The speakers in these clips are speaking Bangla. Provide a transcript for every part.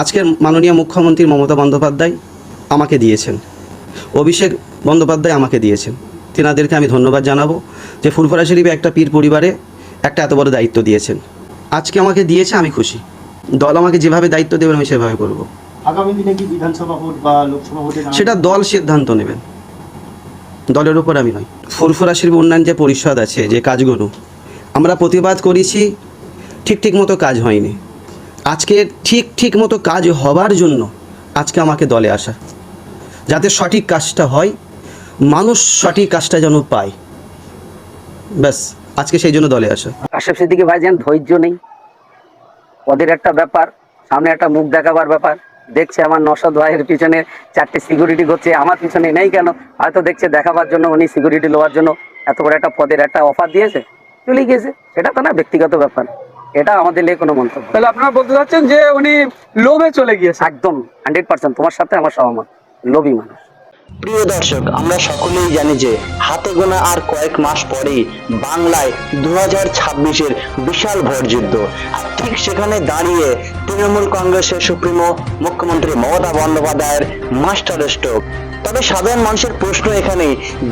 আজকের মাননীয় মুখ্যমন্ত্রী মমতা বন্দ্যোপাধ্যায় আমাকে দিয়েছেন। অভিষেক বন্দ্যোপাধ্যায় আমাকে দিয়েছেন। তেনাদেরকে আমি ধন্যবাদ জানাব যে ফুরফুরা শরীফে একটা পীর পরিবারে একটা এত বড় দায়িত্ব দিয়েছেন। আজকে আমাকে দিয়েছে আমি খুশি। দল আমাকে যেভাবে দায়িত্ব দেবেন আমি সেভাবে করব। আগামী দিনে কি বিধানসভা ভোট বা লোকসভা ভোটে সেটা দল সিদ্ধান্ত নেবেন। দলের উপর আমি নয় ফুরফুরা শিল্প উন্নয়ন যে পরিষদ আছে যে কাজগুলো আমরা প্রতিবাদ করেছি ঠিক ঠিক মতো কাজ হয়নি। আজকে ঠিক ঠিক মতো কাজ হবার জন্য আজকে আমাকে দলে আসা। যাতে সঠিক কাজটা হয়, মানুষ সঠিক কাজটা যেন পায়। ব্যাস, আজকে সেই জন্য দলে আসা। কাশেম সিদ্দিকি ভাইজান ধৈর্য নেই। ওদের একটা ব্যাপার, সামনে একটা মুখ দেখাবার ব্যাপার। দেখছে আমার নশদ ভাইয়ের পিছনে চারটে সিকিউরিটি করছে, আমার পিছনে নেই কেন? হয়তো দেখছে দেখাবার জন্য উনি সিকিউরিটি লওয়ার জন্য এত বড় একটা পদের একটা অফার দিয়েছে, চলে গিয়েছে। সেটা তো না, ব্যক্তিগত ব্যাপার। এটা আমাদের নিয়ে কোনো মন্তব্য তাহলে আপনারা বলতে চাচ্ছেন যে উনি লোভে চলে গিয়েছে একদম হান্ড্রেড পার্সেন্ট তোমার সাথে আমার সহমত। লোভী মানুষ। প্রিয় দর্শক, আমরা সকলেই জানি যে হাতে গোনা আর কয়েক মাস পরেই বাংলায় দু হাজার ছাব্বিশের বিশাল ভোট যুদ্ধ। আর ঠিক সেখানে দাঁড়িয়ে তৃণমূল কংগ্রেসের সুপ্রিমো মুখ্যমন্ত্রী মমতা বন্দ্যোপাধ্যায়ের মাস্টার স্ট্রোক তবে সাধারণ মানুষের প্রশ্ন এখানে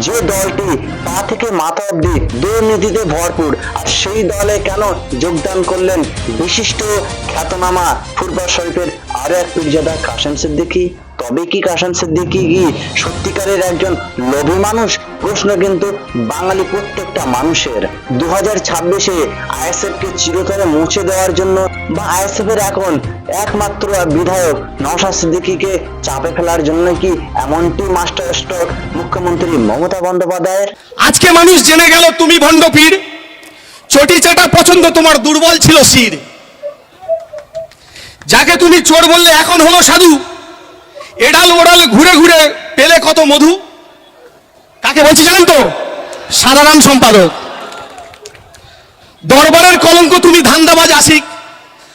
যে দলটি পা থেকে মাথা অব্দি দুর্নীতিতে ভরপুর, আর সেই দলে কেন যোগদান করলেন বিশিষ্ট খ্যাতনামা ফুটবল শরীফের আরও এক পীরজাদা কাশেম সিদ্দিকী? তবে কি কাশেম সিদ্দিকী কি সত্যিকারের একজন লোভী মানুষ? প্রশ্ন কিন্তু বাঙালি প্রত্যেকটা মানুষের। দু হাজার ছাব্বিশে আইএসএফ কে চিরতরে মুছে দেওয়ার জন্য বা আইএসএফ এর এখন একমাত্র বিধায়ক নওশাদ সিদ্দিকীকে চাপে ফেলার জন্য কি এমনটি মাস্টার স্ট্রোক মুখ্যমন্ত্রী মমতা বন্দ্যোপাধ্যায়ের? আজকে মানুষ জেনে গেল তুমি ভণ্ড পীর। চটি চাটা পছন্দ তোমার দুর্বল ছিল শির। যাকে তুমি চোর বললে এখন হলো সাধু। এডাল ওডাল ঘুরে ঘুরে পেলে কত মধু? কাকে বলছি জানেন তো? সাধারণ সম্পাদক। দরবারের কলঙ্ক তুমি ধান্দাবাজ আসিক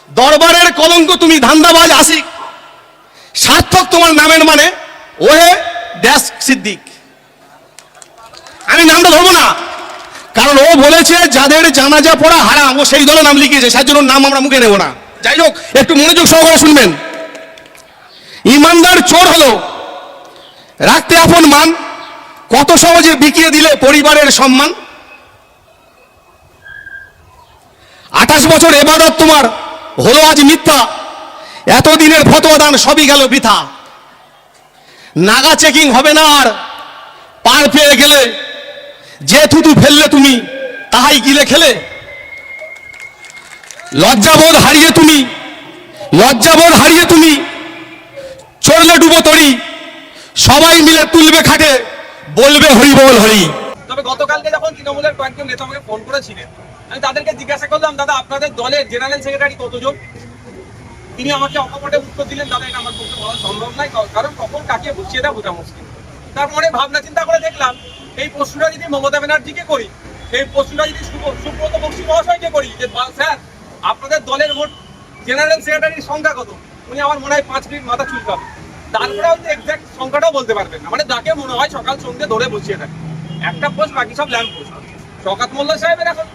দরবারের কলঙ্ক তুমি ধান্দাবাজ আসিক সার্থক তোমার নামের মানে ওহে ড্যাশ সিদ্দিক। আমি নামটা ধরবো না। কারণ ও বলেছে, যাদের জানাজা পড়া হারাম, ও সেই দলে নাম লিখিয়েছে, সেই জন্য নাম আমরা মুখে নেব না। যাই হোক, একটু মনোযোগ সহকারে শুনবেন। ইমানদার চোর হলো। রাখতে আপন মান, কত সহজে বিকিয়ে দিলে পরিবারের সম্মান? আঠাশ বছর এবাদত তোমার হলো আজ মিথ্যা, এতদিনের ফতোয়া সবই গেল বৃথা। নাগা চেকিং হবে না আর, পার পেয়ে গেলে যে থুতু ফেললে তুমি, তাহাই গিলে খেলে। লজ্জাবোধ হারিয়ে তুমি, লজ্জাবোধ হারিয়ে তুমি ডুবো তরি। সবাই মিলে তুলবে খাটে, বলবে হরি বল হরি। তবে গতকালকে যখন তৃণমূলের কয়েকজন নেতা আমাকে ফোন করেছিলেন, আমি তাদেরকে জিজ্ঞাসা করলাম, দাদা, আপনাদের দলের জেনারেল সেক্রেটারি কতজন? তিনি আমাকে অকপটে উত্তর দিলেন, দাদা, এটা আমার পক্ষে বলা সম্ভব নয় কারণ কখন কাকে বসিয়ে দেওয়া বোঝা মুশকিল। তারপরে ভাবনা চিন্তা করে দেখলাম, এই প্রশ্নটা যদি মমতা ব্যানার্জিকে করি, এই প্রশ্নটা যদি সুব্র- সুব্রত বক্সি মহাশয়কে করি, যে স্যার, আপনাদের দলের ভোট জেনারেল সেক্রেটারির সংখ্যা কত? উনি আমার মনে হয় পাঁচ মিনিট মাথা চুলকাবে মানে একটা পোস্ট বাকি সব ল্যাম্প পোস্ট শকাত সাহেবের এখন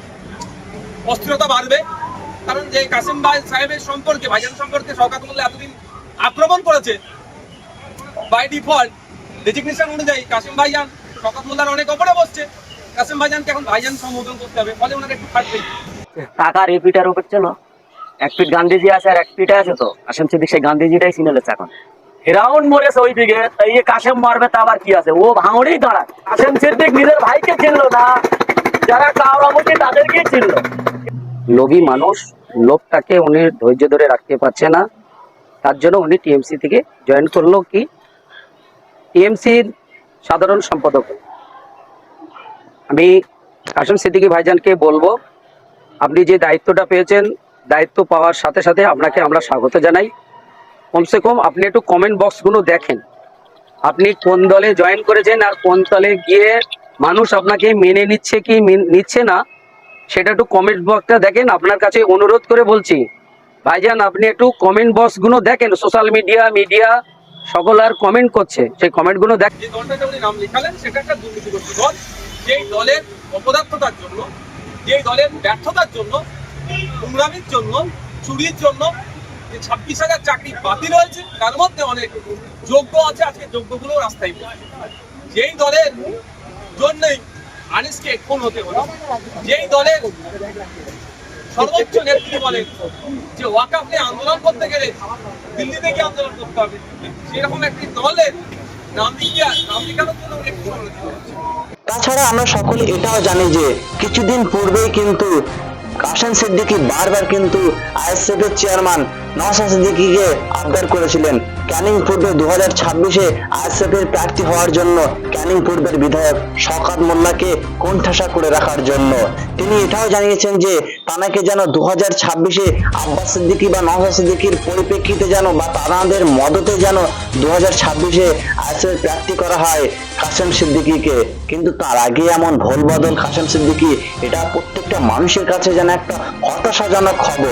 অস্থিরতা বাড়বে। কারণ যে কাসিম ভাই সাহেবের সম্পর্কে, ভাইজান সম্পর্কে শওকাত মোল্লা এতদিন আক্রমণ করেছে বাই ডিফল্ট ডেজিগনেশন অনুযায়ী কাসিম ভাইজান, শওকাত মোল্লার অনেক ওপরে বসছে। কাসিম ভাইজানকে এখন ভাইজান সম্বোধন করতে হবে, ফলে ওনার একটু ফাটবে টাকার এ পিটার উপর চলো। এক পিট গান্ধীজি আছে আর এক পিঠে আছে তো। কাশেম সিদ্দিক সেই গান্ধীজিটাই চিনে লেছে এখন। ফেরাউন মরেছে ওই দিকে এই কাশেম মারবে, তা আবার কি আছে? ও ভাঙড়েই দাঁড়ায়। কাশেম সিদ্দিক নিজের ভাইকে চিনলো না, যারা কাউরামতি তাদেরকেই চিনলো। লোভী মানুষ, লোভটাকে উনি ধৈর্য ধরে রাখতে পারছে না। তার জন্য উনি টিএমসি থেকে জয়েন করল কি? টিএমসির সাধারণ সম্পাদক। আমি কাশেম সিদ্দিকী ভাইজানকে বলব, আপনি যে দায়িত্বটা পেয়েছেন, দায়িত্ব পাওয়ার সাথে সাথে আপনাকে আমরা স্বাগত জানাই। কমসে কম আপনি একটু কমেন্ট বক্সগুলো দেখেন। আপনি কোন দলে জয়েন করেছেন আর কোন দলে গিয়ে মানুষ আপনাকে মেনে নিচ্ছে কি নিচ্ছে না, সেটা একটু কমেন্ট বক্সটা দেখেন। আপনার কাছে অনুরোধ করে বলছি, ভাইজান আপনি একটু কমেন্ট বক্সগুলো দেখেন। সোশ্যাল মিডিয়া মিডিয়া সকল আর কমেন্ট করছে। সেই কমেন্টগুলো দেখ যে দলটাতে উনি নাম লিখালেন, সেটা একটা দুর্নীতিগ্রস্ত দল। যেই দলের অপদার্থতার জন্য, যেই দলের ব্যর্থতার জন্য গুমরামির জন্য, চুরির জন্য যে ছাব্বিশ হাজার চাকরি বাতিল হয়েছে, তার মধ্যে অনেক যোগ্য আছে, আজকে যোগ্যগুলো রাস্তায় যেই দলের জন্যই আনিসকে খুন হতে হলো, যেই দলের সর্বোচ্চ নেত্রী বলেন যে ওয়াকাফ নিয়ে আন্দোলন করতে গেলে দিল্লিতে গিয়ে আন্দোলন করতে হবে, সেরকম একটি দলের নাম তাছাড়া আমরা সকলে এটাও জানি যে কিছুদিন পূর্বেই কিন্তু কাশেম সিদ্দিকী বারবার কিন্তু আইএসএফ এর চেয়ারম্যান নওশাদ সিদ্দিকীকে আবদার করেছিলেন। ক্যানিং পূর্বে দু হাজার ছাব্বিশে আইএসএফ এর প্রার্থী হওয়ার জন্য ক্যানিং পূর্বের বিধায়ক শওকাত মোল্লাকে কোণঠাসা করে রাখার জন্য। তিনি এটাও জানিয়েছেন যে, তানাকে যেন দু হাজার ছাব্বিশে আব্বাস সিদ্দিকী বা নওশাদ সিদ্দিকীর পরিপ্রেক্ষিতে যেন বা তাদের মদতে যেন দু হাজার ছাব্বিশে আইএসএফ প্রার্থী করা হয় কাসেম সিদ্দিকীকে। কিন্তু তার আগে এমন ভোল বদল কাসেম সিদ্দিকী, এটা প্রত্যেকটা মানুষের কাছে যেন একটা হতাশাজনক খবর।